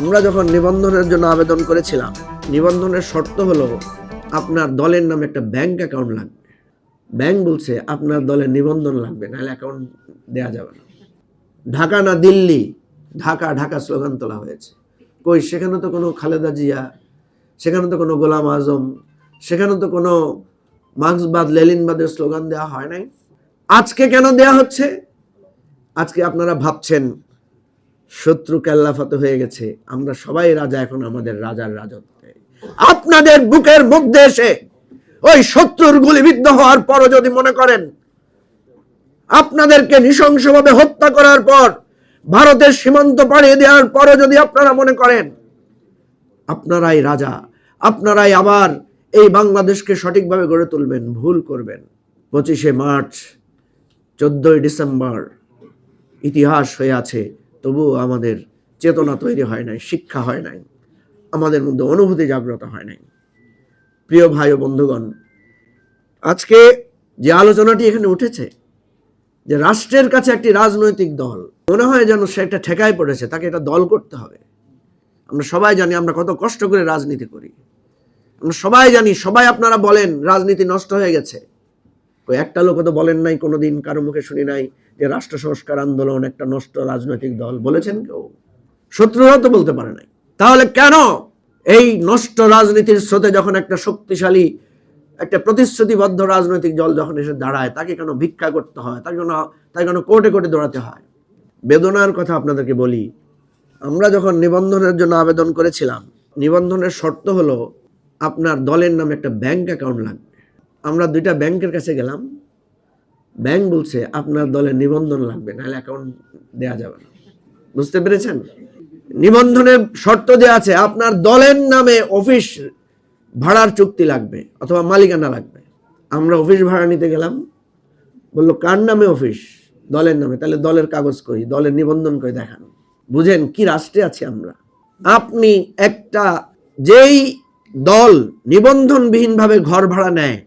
আমরা যখন নিবন্ধনের জন্য আবেদন করেছিলাম, নিবন্ধনের শর্ত হলো আপনার দলের নামে একটা ব্যাংক অ্যাকাউন্ট লাগবে। ব্যাংক বলছে আপনার দলের নিবন্ধন লাগবে, নাহলে অ্যাকাউন্ট দেওয়া যাবে না। ঢাকা না দিল্লি, ঢাকা ঢাকা স্লোগান তোলা হয়েছে। কই, সেখানে তো কোনো খালেদা জিয়া, সেখানে তো কোনো গোলাম আজম, সেখানে তো কোনো মার্ক্সবাদ লেলিনবাদের স্লোগান দেওয়া হয় নাই। আজকে কেন দেয়া হচ্ছে? আজকে আপনারা ভাবছেন শত্রু কেল্লাফাতে হয়ে গেছে। আমরা সবাই রাজা, এখন আমাদের রাজার রাজত্বে। আপনাদের বুকের মধ্যে এসে ওই শত্রুর গুলিবিদ্ধ হওয়ার পরও যদি মনে করেন, আপনাদেরকে নৃশংসভাবে হত্যা করার পর, ভারতের সীমান্ত পাড়িয়ে দেওয়ার পরও যদি আপনারা মনে করেন, আপনারাই রাজা, আপনারাই আবার এই বাংলাদেশকে সঠিকভাবে গড়ে তুলবেন, ভুল করবেন। পঁচিশে মার্চ, চোদ্দই ডিসেম্বর, ইতিহাস হয়ে আছে। তবুও আমাদের চেতনা তৈরি হয় নাই, শিক্ষা হয় নাই, আমাদের মধ্যে অনুভূতি জাগ্রত হয় নাই। প্রিয় ভাই ও বন্ধুগণ, আজকে যে আলোচনাটি এখানে উঠেছে, যে রাষ্ট্রের কাছে একটি রাজনৈতিক দল, মনে হয় যেন সে একটা ঠেকায় পড়েছে, তাকে এটা দল করতে হবে। আমরা সবাই জানি আমরা কত কষ্ট করে রাজনীতি করি। আমরা সবাই জানি, সবাই আপনারা বলেন, রাজনীতি নষ্ট হয়ে গেছে। কই একটা লোক তো বলেন নাই, কোনোদিন কারও মুখে শুনি নাই যে রাষ্ট্র সংস্কার আন্দোলন একটা নষ্ট রাজনৈতিক দল। বলেছেন কেউ? শত্রুরাও তো বলতে পারে নাই। তাহলে কেন এই নষ্ট রাজনীতির স্রোতে যখন একটা শক্তিশালী, একটা প্রতিশ্রুতিবদ্ধ রাজনৈতিক দল যখন এসে দাঁড়ায়, তাকে কেন ভিক্ষা করতে হয়? তাকে কেন তাকে কেন কোর্টে কোর্টে দৌড়াতে হয়? বেদনার কথা আপনাদেরকে বলি, আমরা যখন নিবন্ধনের জন্য আবেদন করেছিলাম, নিবন্ধনের শর্ত হলো আপনার দলের নামে একটা ব্যাংক অ্যাকাউন্ট লাগবে। আমরা দুইটা ব্যাংকের কাছে গেলাম। ব্যাংক বলছে, আপনার দলের নিবন্ধন লাগবে, নাহলে অ্যাকাউন্ট দেওয়া যাবে না। বুঝতে পেরেছেন? নিবন্ধনে শর্ত যে আছে, আপনার দলের নামে অফিস ভাড়ার চুক্তি লাগবে অথবা মালিকানা লাগবে। আমরা অফিস ভাড়া নিতে গেলাম। বলল, কার নামে অফিস? দলের নামে। তাহলে দলের কাগজ কই? দলের নিবন্ধন কই দেখান। বুঝেন কি রাষ্ট্রে আছি আমরা? আপনি একটা, যেই দল নিবন্ধনবিহীনভাবে ঘর ভাড়া নেয়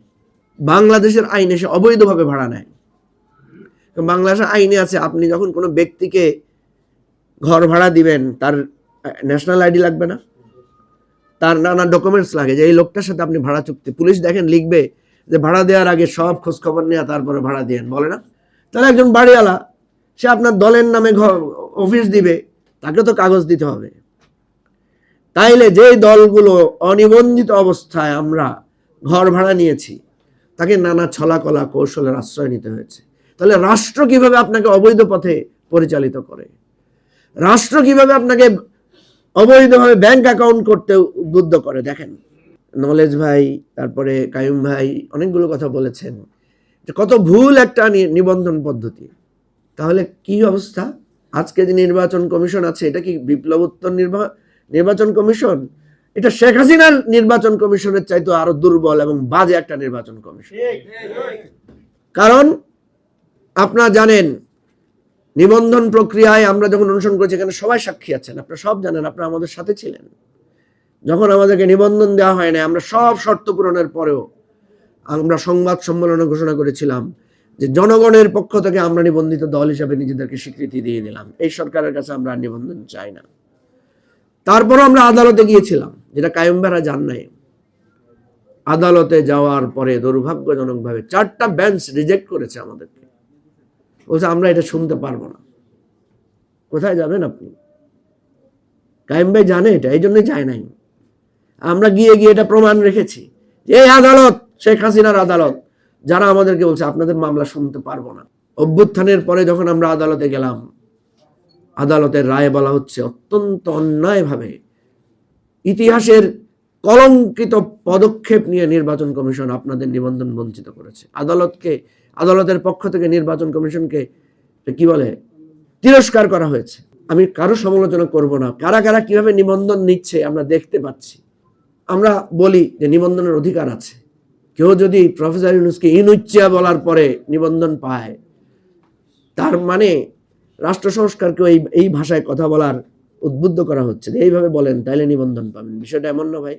বাংলাদেশের আইনে সে অবৈধভাবে ভাড়া নেয়। বাংলাদেশের আইনে আছে, আপনি যখন কোনো ব্যক্তিকে ঘর ভাড়া দিবেন, তার ন্যাশনাল আইডি লাগবে না। তার নানা ডকুমেন্টস লাগে যে এই লোকটার সাথে আপনি ভাড়া চুক্তি। পুলিশ দেখেন, লিখবে যে ভাড়া দেওয়ার আগে সব খোঁজ খবর নেওয়া তারপরে ভাড়া দিয়েন, বলে না? তাহলে একজন বাড়িওয়ালা, সে আপনার দলের নামে ঘর অফিস দিবে, তাকে তো কাগজ দিতে হবে। তাইলে যে দলগুলো অনিবন্ধিত অবস্থায় আমরা ঘর ভাড়া নিয়েছি তাকে নানা ছলাকলা কৌশলের আশ্রয় নিতে হয়েছে। তাহলে রাষ্ট্র কীভাবে আপনাকে অবৈধ পথে পরিচালিত করে? রাষ্ট্র কীভাবে আপনাকে অবৈধভাবে ব্যাংক অ্যাকাউন্ট করতে উদ্বুদ্ধ করে? দেখেন, নলেজ ভাই, তারপরে কায়ুম ভাই অনেকগুলো কথা বলেছেন যে কত ভুল একটা নিবন্ধন পদ্ধতি। তাহলে কি অবস্থা? আজকে যে নির্বাচন কমিশন আছে, এটা কি বিপ্লবোত্তর নির্বা নির্বাচন কমিশন? এটা শেখ হাসিনার নির্বাচন কমিশনের চাইতে আরও দুর্বল এবং বাজে একটা নির্বাচন কমিশন। কারণ আপনারা জানেন নিবন্ধন প্রক্রিয়ায় আমরা যখন অনুসরণ করেছি এখানে সবাই সাক্ষী আছেন। আপনারা সব জানেন আপনারা আমাদের সাথে ছিলেন। যখন আমাদেরকে নিবন্ধন দেওয়া হয় না আমরা সব শর্ত পূরণের পরেও আমরা সংবাদ সম্মেলনে ঘোষণা করেছিলাম যে জনগণের পক্ষ থেকে আমরা নিবন্ধিত দল হিসাবে নিজেদেরকে স্বীকৃতি দিয়ে দিলাম। এই সরকারের কাছে আমরা নিবন্ধন চাই না। তারপরও আমরা আদালতে গিয়েছিলাম। যেটা কায়ম বেড়া জান নাই। আদালতে যাওয়ার পরে দুর্ভাগ্যজনকভাবে চারটা বেঞ্চ রিজেক্ট করেছে আমাদেরকে। বলছে, আমরা এটা শুনতে পারব না। কোথায় যাবেন আপনি? কায়েম জানে এটা, এই জন্যই যায় নাই। আমরা গিয়ে গিয়ে এটা প্রমাণ রেখেছি এই আদালত, শেখ হাসিনার আদালত, যারা আমাদেরকে বলছে, আপনাদের মামলা শুনতে পারব না। অভ্যুত্থানের পরে যখন আমরা আদালতে গেলাম, আদালতের রায় বলা হচ্ছে, অত্যন্ত অন্যায়ভাবে ইতিহাসের কলঙ্কিত পদক্ষেপ নিয়ে নির্বাচন কমিশন আপনাদের নিবন্ধন বঞ্চিত করেছে। আদালতকে, আদালতের পক্ষ থেকে নির্বাচন কমিশনকে কি বলে? তিরস্কার করা হয়েছে। আমি কারও সমালোচনা করব না। কারা কারা কীভাবে নিবন্ধন নিচ্ছে আমরা দেখতে পাচ্ছি। আমরা বলি যে নিবন্ধনের অধিকার আছে। কেউ যদি প্রফেসর ইউনুসকে ইনুচ্চিয়া বলার পরে নিবন্ধন পায়, তার মানে রাষ্ট্র সংস্কারকে এই এই ভাষায় কথা বলার উদ্বুদ্ধ করা হচ্ছে। এইভাবে বলেন তাইলে নিবন্ধন পাবেন। বিষয়টা এমন না ভাই।